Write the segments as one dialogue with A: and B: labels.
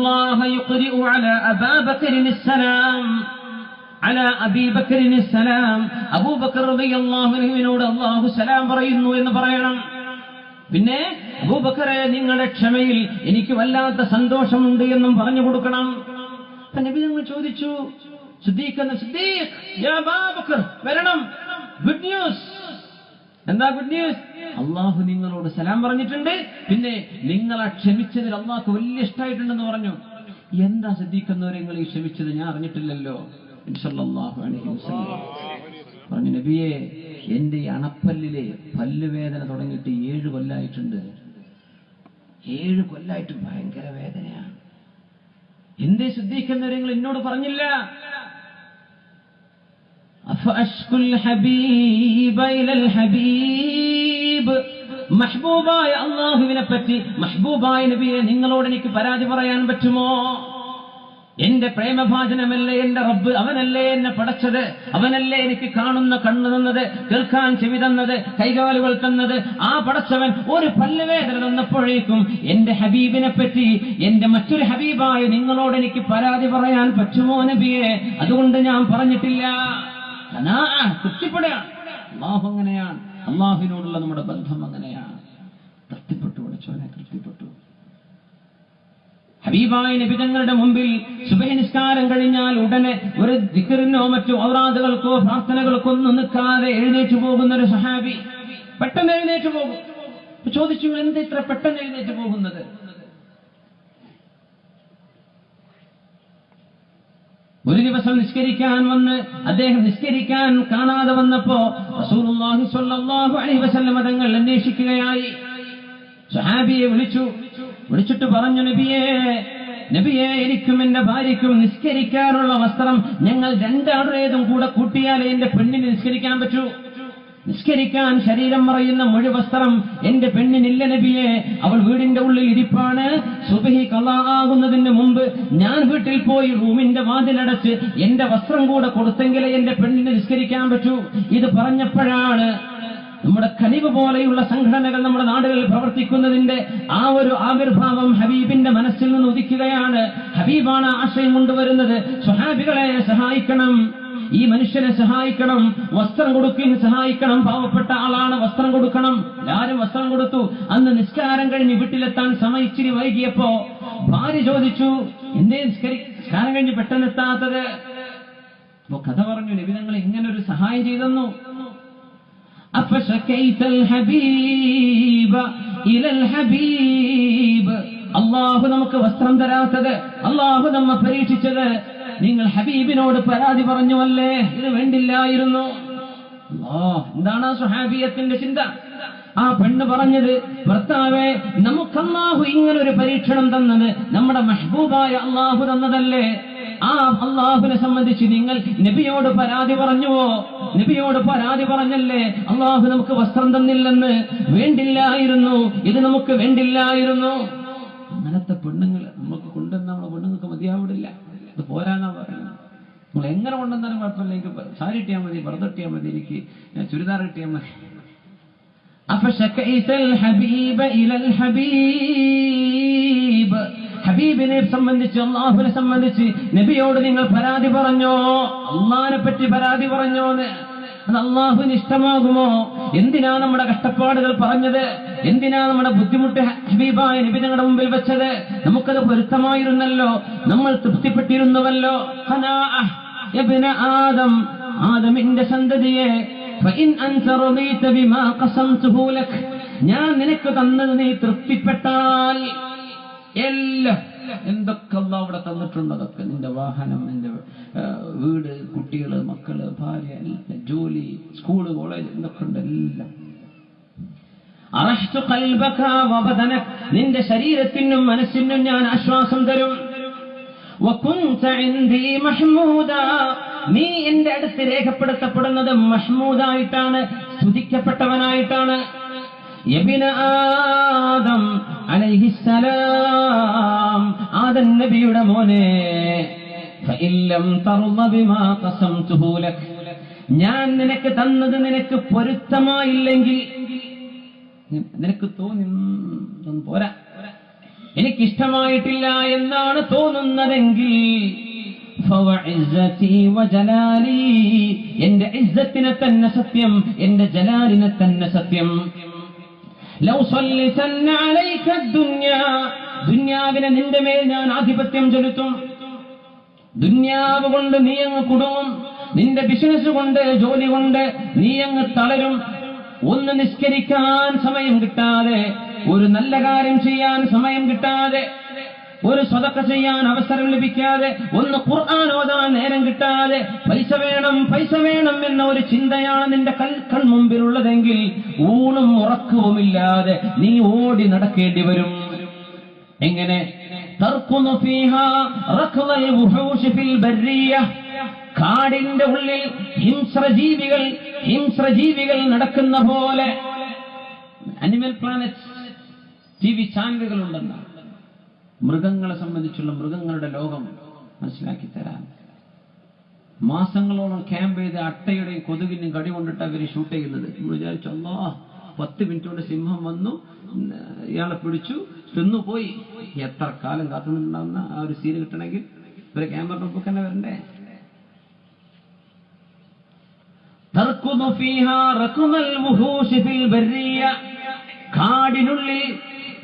A: الله يقرئ على أبا بكر السلام على أبي بكر السلام. أبو بكر رضي الله عنه منود الله سلام പറയുന്നു എന്ന് പറയണം. പിന്നെ അബൂബക്കറെ നിങ്ങളുടെ ക്ഷമയിൽ എനിക്ക് വല്ലാത്ത സന്തോഷമുണ്ട് എന്നും പറഞ്ഞു കൊടുക്കണം. അപ്പൊ നബി ചോദിച്ചു സിദ്ദീഖ് സിദ്ദീഖ് വരണം. Good news. എന്താ ഗുഡ് ന്യൂസ്? അള്ളാഹു നിങ്ങളോട് സലാം പറഞ്ഞിട്ടുണ്ട്. പിന്നെ നിങ്ങളെ ക്ഷമിച്ചതിൽ അള്ളാഹ് വലിയ ഇഷ്ടമായിട്ടുണ്ടെന്ന് പറഞ്ഞു. എന്താ ശ്രദ്ധിക്കുന്നവരെ നിങ്ങൾ ഈ ക്ഷമിച്ചത്? ഞാൻ അറിഞ്ഞിട്ടില്ലല്ലോ. പറഞ്ഞു നബിയെ എന്റെ ഈ അണപ്പല്ലിലെ പല്ലുവേദന തുടങ്ങിയിട്ട് ഏഴ് കൊല്ലായിട്ടുണ്ട്. ഏഴ് കൊല്ലായിട്ട് ഭയങ്കര വേദനയാണ്. എന്തേ ശ്രദ്ധിക്കുന്നവരെ നിങ്ങൾ എന്നോട് പറഞ്ഞില്ല? അഫ അഷ്കുൽ ഹബീബ ഇലൽ മഹബൂബായ അള്ളാഹുവിനെ പറ്റി മഹബൂബായ നബിയെ നിങ്ങളോട് എനിക്ക് പരാതി പറയാൻ പറ്റുമോ? എന്റെ പ്രേമഭാചനമല്ലേ എന്റെ റബ്ബ്? അവനല്ലേ എന്നെ പടച്ചത്? അവനല്ലേ എനിക്ക് കാണുന്ന കണ്ണു തന്നത് കേൾക്കാൻ ചെവി തന്നത് കൈകാലുകൾ തന്നത്? ആ പടച്ചവൻ ഒരു പല്ലുവേദന തന്നപ്പോഴേക്കും എന്റെ ഹബീബിനെ പറ്റി എന്റെ മറ്റൊരു ഹബീബായ നിങ്ങളോട് എനിക്ക് പരാതി പറയാൻ പറ്റുമോ നബിയെ? അതുകൊണ്ട് ഞാൻ പറഞ്ഞിട്ടില്ല. തൃപ്തിപ്പെടുക അള്ളാഹു അങ്ങനെയാണ്. അള്ളാഹുവിനോടുള്ള നമ്മുടെ ബന്ധം അങ്ങനെയാണ്. തൃപ്തിപ്പെട്ടു അടച്ചോനെ തൃപ്തിപ്പെട്ടു. ഹബീബായ നബിതങ്ങളുടെ മുമ്പിൽ ശുഭനിസ്കാരം നിസ്കാരം കഴിഞ്ഞാൽ ഉടനെ ഒരു ദിക്കറിനോ മറ്റു ഔറാദുകൾക്കോ പ്രാർത്ഥനകൾക്കോ ഒന്നും നിൽക്കാതെ എഴുന്നേറ്റ് പോകുന്ന ഒരു സഹാബി പെട്ടെന്ന് എഴുന്നേറ്റ് പോകും. ചോദിച്ചു എന്ത് ഇത്ര പെട്ടെന്ന് എഴുന്നേറ്റ് പോകുന്നത്? ഒരു ദിവസം നിഷ്കരിക്കാൻ വന്ന് അദ്ദേഹം നിഷ്കരിക്കാൻ കാണാതെ വന്നപ്പോ റസൂലുള്ളാഹി സ്വല്ലല്ലാഹു അലൈഹി വസല്ലം തങ്ങൾ അന്വേഷിക്കുകയായി. സഹാബിയെ വിളിച്ചു. വിളിച്ചിട്ട് പറഞ്ഞു നബിയേ നബിയെ എനിക്കും എന്റെ ഭാര്യയ്ക്കും നിസ്കരിക്കാനുള്ള വസ്ത്രം ഞങ്ങൾ രണ്ടാളുടേതും കൂടെ കൂട്ടിയാലേ എന്റെ പെണ്ണിന് നിസ്കരിക്കാൻ പറ്റൂ. നിസ്കരിക്കാൻ ശരീരം മറയുന്ന മുഴു വസ്ത്രം എന്റെ പെണ്ണിനില്ല നബിയെ അവൾ വീടിന്റെ ഉള്ളിൽ ഇരിപ്പാണ്. സുബഹി കലാകുന്നതിന് മുമ്പ് ഞാൻ വീട്ടിൽ പോയി റൂമിന്റെ വാതിലടച്ച് എന്റെ വസ്ത്രം കൂടെ കൊടുത്തെങ്കിലേ എന്റെ പെണ്ണിന് നിസ്കരിക്കാൻ പറ്റൂ. ഇത് പറഞ്ഞപ്പോഴാണ് നമ്മുടെ കനിവ് പോലെയുള്ള സംഘടനകൾ നമ്മുടെ നാടുകളിൽ പ്രവർത്തിക്കുന്നതിന്റെ ആ ഒരു ആവിർഭാവം ഹബീബിന്റെ മനസ്സിൽ നിന്ന് ഉദിക്കുകയാണ്. ഹബീബാണ് ആശയം കൊണ്ടുവരുന്നത്. സ്വഹാബികളെ സഹായിക്കണം. ഈ മനുഷ്യനെ സഹായിക്കണം വസ്ത്രം കൊടുക്കുകയും സഹായിക്കണം പാവപ്പെട്ട ആളാണ് വസ്ത്രം കൊടുക്കണം എല്ലാരും വസ്ത്രം കൊടുത്തു അന്ന് നിസ്കാരം കഴിഞ്ഞ് വീട്ടിലെത്താൻ സമയിച്ചിരി വൈകിയപ്പോ ഭാര്യ ചോദിച്ചു എന്തേ നിസ്കരി നിസ്കാരം കഴിഞ്ഞ് പെട്ടെന്ന് എത്താത്തത് അപ്പൊ കഥ പറഞ്ഞു നബിതങ്ങൾ ഇങ്ങനെ ഒരു സഹായം ചെയ്തെന്നു أفشكيت الحبيب إلى الحبيب അള്ളാഹു നമുക്ക് വസ്ത്രം തരാത്തത് അള്ളാഹു നമ്മെ പരീക്ഷിച്ചത് നിങ്ങൾ ഹബീബിനോട് പരാതി പറഞ്ഞുവല്ലേ? ഇത് വേണ്ടില്ലായിരുന്നു. എന്താണ് ആ സുഹാബിയത്തിന്റെ ചിന്ത? ആ പെണ്ണ് പറഞ്ഞത് ഭർത്താവെ നമുക്കല്ലാഹു ഇങ്ങനെ ഒരു പരീക്ഷണം തന്നത് നമ്മുടെ മഷ്ബൂബായ അള്ളാഹു തന്നതല്ലേ? ആ അള്ളാഹുവിനെ സംബന്ധിച്ച് നിങ്ങൾ നബിയോട് പരാതി പറഞ്ഞുവോ? നബിയോട് പരാതി പറഞ്ഞല്ലേ അള്ളാഹു നമുക്ക് വസ്ത്രം തന്നില്ലെന്ന്? വേണ്ടില്ലായിരുന്നു. ഇത് നമുക്ക് വേണ്ടില്ലായിരുന്നു. അങ്ങനത്തെ പെണ്ണുങ്ങൾ നിങ്ങൾ എങ്ങനെ കൊണ്ടുവന്നാലും കുഴപ്പമില്ല. എനിക്ക് സാരി ഇട്ടിയാൽ മതി വെറുതെ ഇട്ടിയാൽ മതി എനിക്ക് ചുരിദാർ ഇട്ടിയാൽ മതി. ഹബീബിനെ സംബന്ധിച്ച് അള്ളാഹുവിനെ സംബന്ധിച്ച് നബിയോട് നിങ്ങൾ പരാതി പറഞ്ഞോ? അള്ളാഹിനെ പറ്റി പരാതി പറഞ്ഞോ? അത് അള്ളാഹുവിന് ഇഷ്ടമാകുമോ? എന്തിനാ നമ്മുടെ കഷ്ടപ്പാടുകൾ പറഞ്ഞത്? എന്തിനാ നമ്മുടെ ബുദ്ധിമുട്ട് ഹബീബായ നബി നിങ്ങളുടെ മുമ്പിൽ വെച്ചത്? നമുക്കത് പൊരുത്തമായിരുന്നല്ലോ. നമ്മൾ തൃപ്തിപ്പെട്ടിരുന്നുവല്ലോ. ആദം ആദമിന്റെ സന്തതിയെ ഞാൻ നിനക്ക് തന്നത് നീ തൃപ്തിപ്പെട്ടാൽ എല്ലാം എന്തൊക്കെ അവിടെ തന്നിട്ടുണ്ട്? അതൊക്കെ നിന്റെ വാഹനം നിന്റെ വീട് കുട്ടികൾ മക്കൾ ഭാര്യ എല്ലാം ജോലി സ്കൂൾ കോളേജ് എന്തൊക്കെ ഉണ്ട്? എല്ലാം. നിന്റെ ശരീരത്തിനും മനസ്സിനും ഞാൻ ആശ്വാസം തരും. നീ എന്റെ അടുത്ത് രേഖപ്പെടുത്തപ്പെടുന്നത് മഹ്മൂദായിട്ടാണ് സ്തുതിക്കപ്പെട്ടവനായിട്ടാണ്. ആദം അലൈഹിസ്സലാം ആദൻ നബിയുടെ മോനെ. ഞാൻ നിനക്ക് തന്നത് നിനക്ക് പൊരുത്തമായില്ലെങ്കിൽ നിനക്ക് തോന്നി "ഉം, പോരാ. എനിക്കിഷ്ടമായിട്ടില്ല എന്നാണ് തോന്നുന്നതെങ്കിൽ. എന്റെ ഇസ്സത്തിനെ തന്നെ സത്യം എന്റെ ജലാലിനെ തന്നെ സത്യം ദുന്യാവിനെ നിന്റെ മേൽ ഞാൻ ആധിപത്യം ചെലുത്തും ദുന്യാവ് കൊണ്ട് നീ അങ്ങ് കുടുങ്ങും നിന്റെ ബിസിനസ് കൊണ്ട് ജോലി കൊണ്ട് നീ അങ്ങ് തളരും ഒന്ന് നിസ്കരിക്കാൻ സമയം കിട്ടാതെ ഒരു നല്ല കാര്യം ചെയ്യാൻ സമയം കിട്ടാതെ ഒരു സ്വതക്ക ചെയ്യാൻ അവസരം ലഭിക്കാതെ ഒന്ന് ഖുർആൻ ഓതാൻ നേരം കിട്ടാതെ പൈസ വേണം പൈസ വേണം എന്ന ഒരു ചിന്തയാണ് നിന്റെ കൽ കൺമുമ്പിലുള്ളതെങ്കിൽ ഊണും ഉറക്കവുമില്ലാതെ നീ ഓടി നടക്കേണ്ടി വരും. എങ്ങനെ? കാടിന്റെ ഉള്ളിൽ ഹിംസ്രജീവികൾ ഹിംസ്രജീവികൾ നടക്കുന്ന പോലെ. അനിമൽ പ്ലാനറ്റ് ടി വി ചാനലുകളുണ്ടെന്ന് മൃഗങ്ങളെ സംബന്ധിച്ചുള്ള മൃഗങ്ങളുടെ ലോകം മനസ്സിലാക്കി തരാൻ. മാസങ്ങളോളം ക്യാമ്പ് ചെയ്ത് അട്ടയുടെയും കൊതുകിനും കടി കൊണ്ടിട്ട് അവർ ഷൂട്ട് ചെയ്യുന്നത്. നമ്മൾ വിചാരിച്ചു അല്ലാ പത്ത് മിനിറ്റ് കൊണ്ട് സിംഹം വന്നു ഇയാളെ പിടിച്ചു തിന്നുപോയി എത്ര കാലം കാത്തുനിന്നുണ്ടാവുന്ന ആ ഒരു സീന് കിട്ടണമെങ്കിൽ ഇവരെ ക്യാമറ ഒപ്പം തന്നെ വരണ്ടേ? കാടിനുള്ളിൽ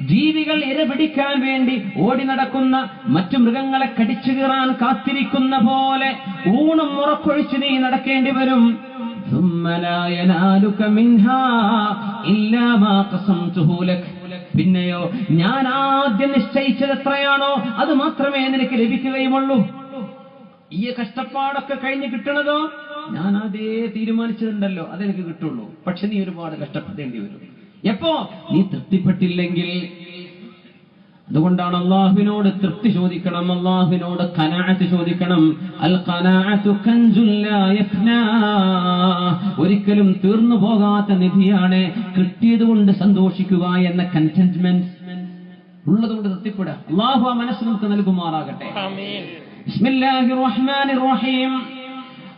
A: ജീവികൾ ഇരപിടിക്കാൻ വേണ്ടി ഓടി നടക്കുന്ന മറ്റു മൃഗങ്ങളെ കടിച്ചു കീറാൻ കാത്തിരിക്കുന്ന പോലെ ഊണും മുറക്കൊഴിച്ച് നീ നടക്കേണ്ടി വരും. പിന്നെയോ ഞാൻ ആദ്യം നിശ്ചയിച്ചത് എത്രയാണോ അത് മാത്രമേ നിനക്ക് ലഭിക്കുകയുമുള്ളൂ. ഈ കഷ്ടപ്പാടൊക്കെ കഴിഞ്ഞ് കിട്ടണതോ? ഞാൻ അതേ തീരുമാനിച്ചതുണ്ടല്ലോ അതെനിക്ക് കിട്ടുള്ളൂ. പക്ഷെ നീ ഒരുപാട് കഷ്ടപ്പെടേണ്ടി വരും. എപ്പോ? നീ തൃപ്തിപ്പെട്ടില്ലെങ്കിൽ. അതുകൊണ്ടാണ് അള്ളാഹുവിനോട് തൃപ്തി ചോദിക്കണം അള്ളാഹുവിനോട് കനാത്ത് ചോദിക്കണം. അൽ കനാഅത്തു ഒരിക്കലും തീർന്നു പോകാത്ത നിധിയാണ് കിട്ടിയത് കൊണ്ട് സന്തോഷിക്കുക എന്ന കണ്ടെന്റ്മെന്റ് ഉള്ളത് കൊണ്ട് തൃപ്തിപ്പെടുക. അള്ളാഹു ആ മനസ്സ് നമുക്ക് നൽകുമാറാകട്ടെ. ബിസ്മില്ലാഹിർ റഹ്മാനിർ റഹീം.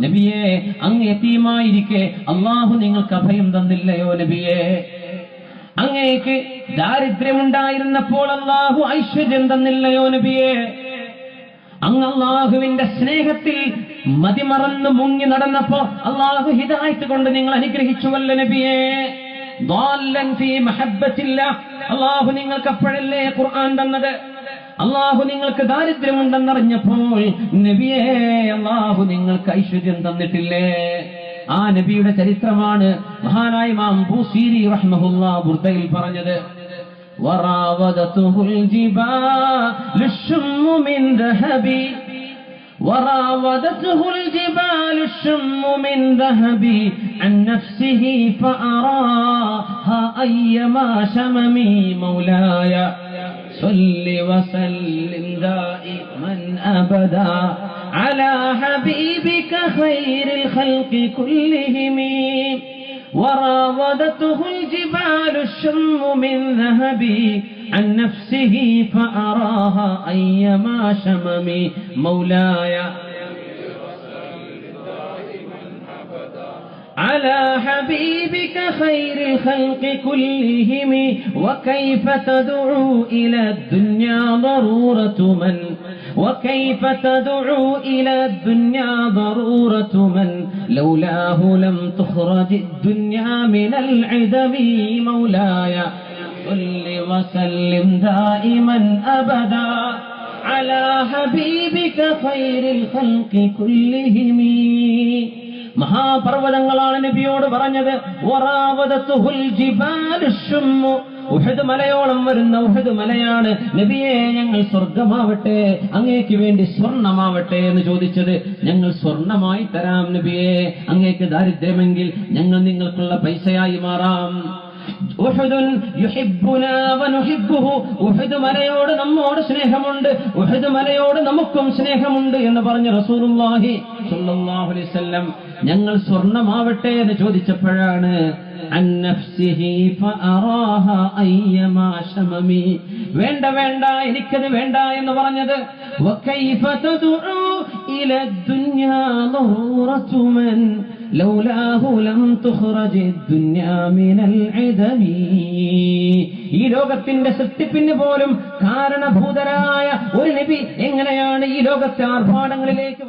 A: നബിയെ അങ്ങ് എത്തിയുമായിരിക്കെ അള്ളാഹു നിങ്ങൾക്ക് അഭയം തന്നില്ലയോ നബിയെ? അങ്ങേക്ക് ദാരിദ്ര്യമുണ്ടായിരുന്നപ്പോൾ അള്ളാഹു ഐശ്വര്യം തന്നില്ലയോ നബിയെ? അങ്ങ് അള്ളാഹുവിന്റെ സ്നേഹത്തിൽ മതിമറന്ന് മുങ്ങി നടന്നപ്പോ അള്ളാഹു ഹിതായത് കൊണ്ട് നിങ്ങൾ അനുഗ്രഹിച്ചുവല്ല നബിയെ. അള്ളാഹു നിങ്ങൾക്ക് അപ്പോഴല്ലേ ഖുർആൻ തന്നത്? അള്ളാഹു നിങ്ങൾക്ക് ദാരിദ്ര്യമുണ്ടെന്നറിഞ്ഞപ്പോൾ നബിയെ അള്ളാഹു നിങ്ങൾക്ക് ഐശ്വര്യം തന്നിട്ടില്ലേ ആ നബിയുടെ ചരിത്രമാണ് മഹാനായ മാം ബൂസീരി റഹ്മഹുല്ലാ ബുർദയിൽ പറഞ്ഞത് وراودته الجبال الشم من ذهب وراودته الجبال الشم من ذهب عن نفسه فأراها أيما شممي مولاي صل وسلم دائما أبدا على حبيبك خير الخلق كلهم. وراودته الجبال الشم من ذهب عن نفسه فأراها أيما شمم. مولاي على حبيبك خير الخلق كلهم وكيف تدعو إلى الدنيا ضرورة من؟ وكيف تدعو إلى الدنيا ضرورة من؟ لولاه لم تخرج الدنيا من العدم مولاي صل وسلم دائما أبدا. على حبيبك خير الخلق كلهم. മഹാപർവതങ്ങളാണ് നബിയോട് പറഞ്ഞത്. ഉഹദ് മലയോളം വരുന്ന ഉഹദ് മലയാണ് നബിയെ ഞങ്ങൾ സ്വർഗമാവട്ടെ അങ്ങേക്ക് വേണ്ടി സ്വർണമാവട്ടെ എന്ന് ചോദിച്ചത് ഞങ്ങൾ സ്വർണമായി തരാം നബിയെ അങ്ങേക്ക് ദാരിദ്ര്യമെങ്കിൽ ഞങ്ങൾ നിങ്ങൾക്കുള്ള പൈസയായി മാറാം. മലയോട് നമ്മോട് സ്നേഹമുണ്ട്. മലയോട് നമുക്കും സ്നേഹമുണ്ട് എന്ന് പറഞ്ഞ് റസൂലുള്ളാഹി സല്ലല്ലാഹു അലൈഹി വസല്ലം ഞങ്ങൾ സ്വർണമാവട്ടെ എന്ന് ചോദിച്ചപ്പോഴാണ് വേണ്ട വേണ്ട എനിക്കത് വേണ്ട എന്ന് പറഞ്ഞത് ഈ ലോകത്തിന്റെ സൃഷ്ടിപ്പിന് പോലും കാരണഭൂതരായ ഒരു നബി എങ്ങനെയാണ് ഈ ലോകത്തെ ആർഭാടങ്ങളിലേക്ക്